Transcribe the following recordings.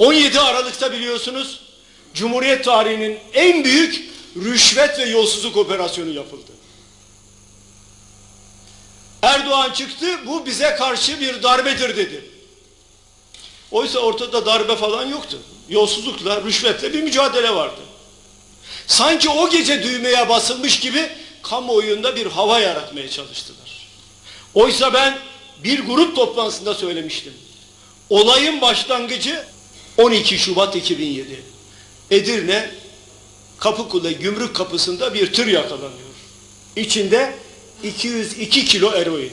17 Aralık'ta biliyorsunuz Cumhuriyet tarihinin en büyük rüşvet ve yolsuzluk operasyonu yapıldı. Erdoğan çıktı bu bize karşı bir darbedir dedi. Oysa ortada darbe falan yoktu. Yolsuzlukla, rüşvetle bir mücadele vardı. Sanki o gece düğmeye basılmış gibi kamuoyunda bir hava yaratmaya çalıştılar. Oysa ben bir grup toplantısında söylemiştim. Olayın başlangıcı 12 Şubat 2007. Edirne Kapıkule gümrük kapısında bir tır yakalanıyor. İçinde 202 kilo eroin.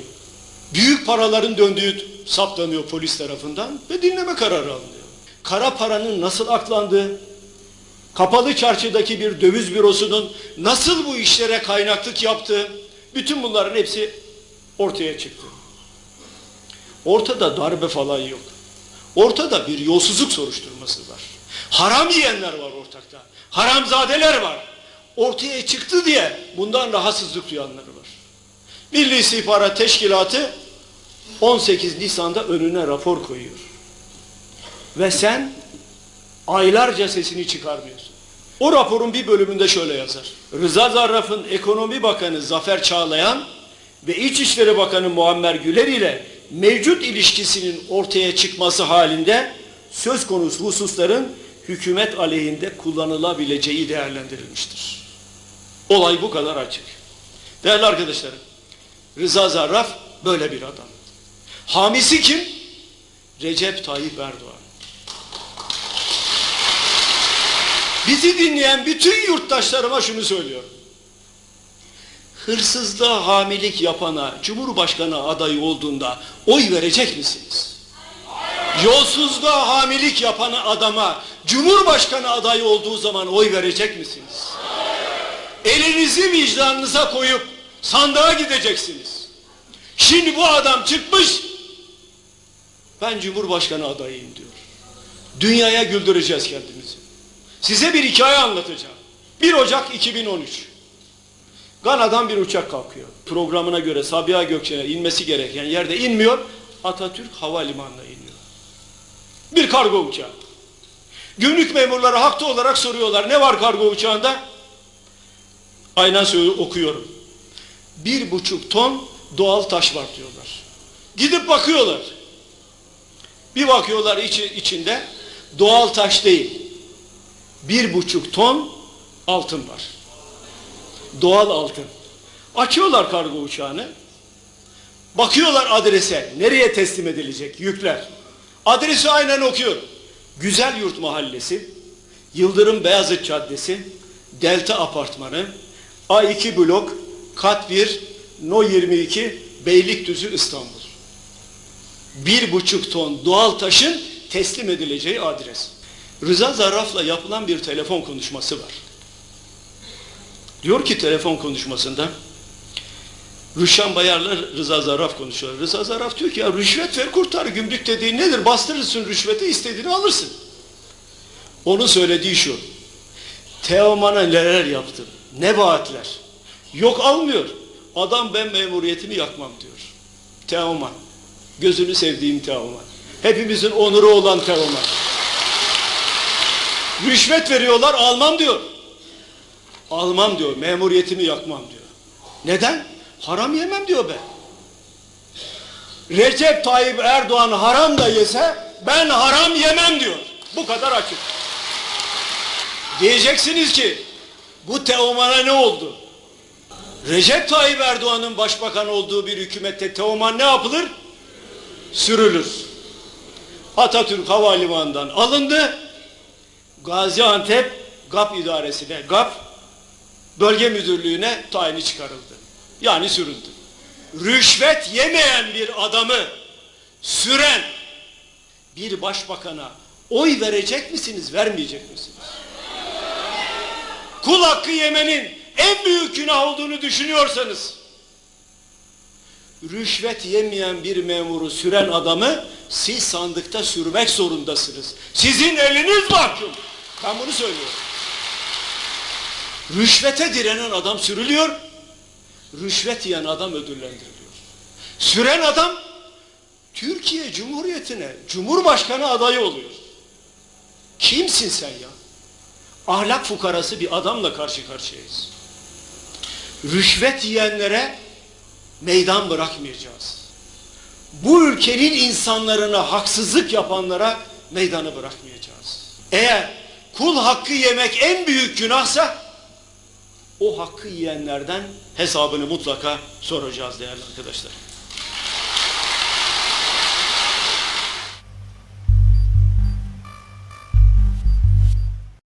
Büyük paraların döndüğü saptanıyor polis tarafından ve dinleme kararı alınıyor. Kara paranın nasıl aklandığı, kapalı çarşıdaki bir döviz bürosunun nasıl bu işlere kaynaklık yaptığı, bütün bunların hepsi ortaya çıktı. Ortada darbe falan yok. Ortada bir yolsuzluk soruşturması var. Haram yiyenler var ortakta. Haramzadeler var. Ortaya çıktı diye bundan rahatsızlık duyanları var. Milli İstihbarat Teşkilatı 18 Nisan'da önüne rapor koyuyor. Ve sen aylarca sesini çıkarmıyorsun. O raporun bir bölümünde şöyle yazar. Rıza Zarraf'ın Ekonomi Bakanı Zafer Çağlayan ve İçişleri Bakanı Muammer Güler ile mevcut ilişkisinin ortaya çıkması halinde söz konusu hususların hükümet aleyhinde kullanılabileceği değerlendirilmiştir. Olay bu kadar açık. Değerli arkadaşlarım, Rıza Zarraf böyle bir adam. Hamisi kim? Recep Tayyip Erdoğan. Bizi dinleyen bütün yurttaşlarıma şunu söylüyorum. Hırsızlığa hamilik yapana Cumhurbaşkanı adayı olduğunda oy verecek misiniz? Yolsuzluğa hamilik yapana adama Cumhurbaşkanı adayı olduğu zaman oy verecek misiniz? Elinizi vicdanınıza koyup sandığa gideceksiniz. Şimdi bu adam çıkmış ben Cumhurbaşkanı adayıyım diyor. Dünyaya güldüreceğiz kendimizi. Size bir hikaye anlatacağım. 1 Ocak 2013. Gana'dan bir uçak kalkıyor. Programına göre Sabiha Gökçen'e inmesi gereken yerde inmiyor. Atatürk Havalimanı'na iniyor. Bir kargo uçağı. Gümrük memurları haklı olarak soruyorlar. Ne var kargo uçağında? Aynen okuyorum. Bir buçuk ton doğal taş var diyorlar. Gidip bakıyorlar. Bir bakıyorlar içi, içinde doğal taş değil. Bir buçuk ton altın var. Doğal altın. Açıyorlar kargo uçağını. Bakıyorlar adrese. Nereye teslim edilecek yükler. Adresi aynen okuyorum. Güzel Yurt Mahallesi, Yıldırım Beyazıt Caddesi, Delta Apartmanı, A2 blok, kat 1, No 22, Beylikdüzü İstanbul. Bir buçuk ton doğal taşın teslim edileceği adres. Rıza Zarraf'la yapılan bir telefon konuşması var. Diyor ki telefon konuşmasında Rüşen Bayar'la Rıza Zarraf konuşuyor. Rıza Zarraf diyor ki ya rüşvet ver kurtar gümrük dediğin nedir? Bastırırsın rüşveti istediğini alırsın. Onun söylediği şu. Teoman'a neler yaptım? Ne vaatler? Yok almıyor. Adam ben memuriyetimi yakmam diyor. Teoman. Gözünü sevdiğim Teoman. Hepimizin onuru olan Teoman. Rüşvet veriyorlar almam diyor. Almam diyor. Memuriyetimi yakmam diyor. Neden? Haram yemem diyor ben. Recep Tayyip Erdoğan haram da yese ben haram yemem diyor. Bu kadar açık. Diyeceksiniz ki bu Teoman'a ne oldu? Recep Tayyip Erdoğan'ın başbakan olduğu bir hükümette Teoman ne yapılır? Sürülür. Atatürk Havalimanı'ndan alındı. Gaziantep GAP idaresine, GAP bölge müdürlüğüne tayini çıkarıldı. Yani sürüldü. Rüşvet yemeyen bir adamı süren bir başbakana oy verecek misiniz, vermeyecek misiniz? Kul hakkı yemenin en büyük günah olduğunu düşünüyorsanız rüşvet yemeyen bir memuru süren adamı siz sandıkta sürmek zorundasınız. Sizin eliniz mahkum. Ben bunu söylüyorum. Rüşvete direnen adam sürülüyor. Rüşvet yiyen adam ödüllendiriliyor. Süren adam Türkiye Cumhuriyeti'ne Cumhurbaşkanı adayı oluyor. Kimsin sen ya? Ahlak fukarası bir adamla karşı karşıyayız. Rüşvet yiyenlere meydan bırakmayacağız. Bu ülkenin insanlarına haksızlık yapanlara meydanı bırakmayacağız. Eğer kul hakkı yemek en büyük günahsa o hakkı yiyenlerden hesabını mutlaka soracağız değerli arkadaşlar.